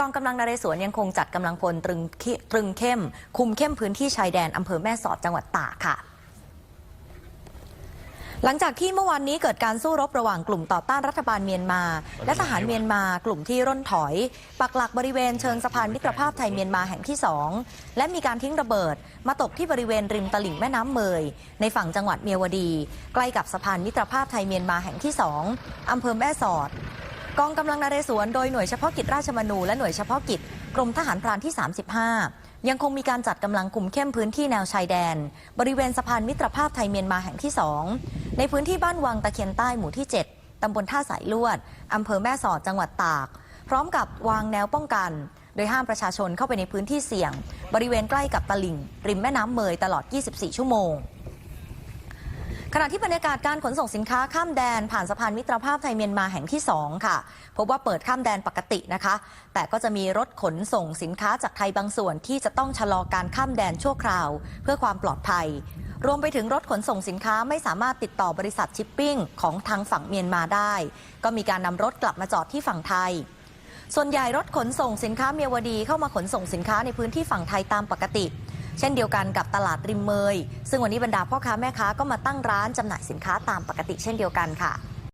กองกำลังนเรศวรยังคงจัดกำลังพลตรึงเข้ตรึงเข้ม คุมเข้มพื้นที่ชายแดนอำเภอแม่สอดจังหวัดตากค่ะ หลังจากที่เมื่อวานนี้เกิดการสู้รบระหว่างกลุ่มต่อต้านรัฐบาลเมียนมา และทหารเมียนมากลุ่มที่ร่นถอย ปักหลักบริเวณเชิงสะพานมิตรภาพไทยเมียนมาแห่งที่2และมีการทิ้งระเบิด มาตกที่บริเวณริมตลิ่งแม่น้ำเมย ในฝั่งจังหวัดเมียวดี ใกล้กับสะพานมิตรภาพไทยเมียนมาแห่งที่2อำเภอแม่สอด กองกำลังนเรศวรโดยหน่วยเฉพาะกิจราชมนูและหน่วยเฉพาะกิจกรมทหารพรานที่ 35 ยังคงมีการจัดกำลังคุมเข้มพื้นที่แนวชายแดน บริเวณสะพานมิตรภาพไทยเมียนมาแห่งที่ 2 ในพื้นที่บ้านวังตะเคียนใต้หมู่ที่ 7 ตำบลท่าสายลวดอำเภอแม่สอดจังหวัดตาก พร้อมกับวางแนวป้องกัน โดยห้ามประชาชนเข้าไปในพื้นที่เสี่ยง บริเวณใกล้กับตลิ่ง ริมแม่น้ำเมยตลอด 24 ชั่วโมง ขณะที่บรรยากาศการขนส่งสินค้าข้ามแดนผ่านสะพานมิตรภาพไทยเมียนมาแห่งที่ 2 ค่ะ พบว่าเปิดข้ามแดนปกตินะคะ แต่ก็จะมีรถขนส่งสินค้าจากไทยบางส่วนที่จะต้องชะลอการข้ามแดนชั่วคราว เพื่อความปลอดภัย รวมไปถึงรถขนส่งสินค้าไม่สามารถติดต่อบริษัทชิปปิ้งของทางฝั่งเมียนมาได้ ก็มีการนำรถกลับมาจอดที่ฝั่งไทยส่วนใหญ่รถขนส่งสินค้าเมียวดีเข้ามาขนส่งสินค้าในพื้นที่ฝั่งไทยตามปกติ เช่นเดียวกันกับตลาดริมเมย ซึ่งวันนี้บรรดาพ่อค้าแม่ค้าก็มาตั้งร้านจำหน่ายสินค้าตามปกติเช่นเดียวกันค่ะ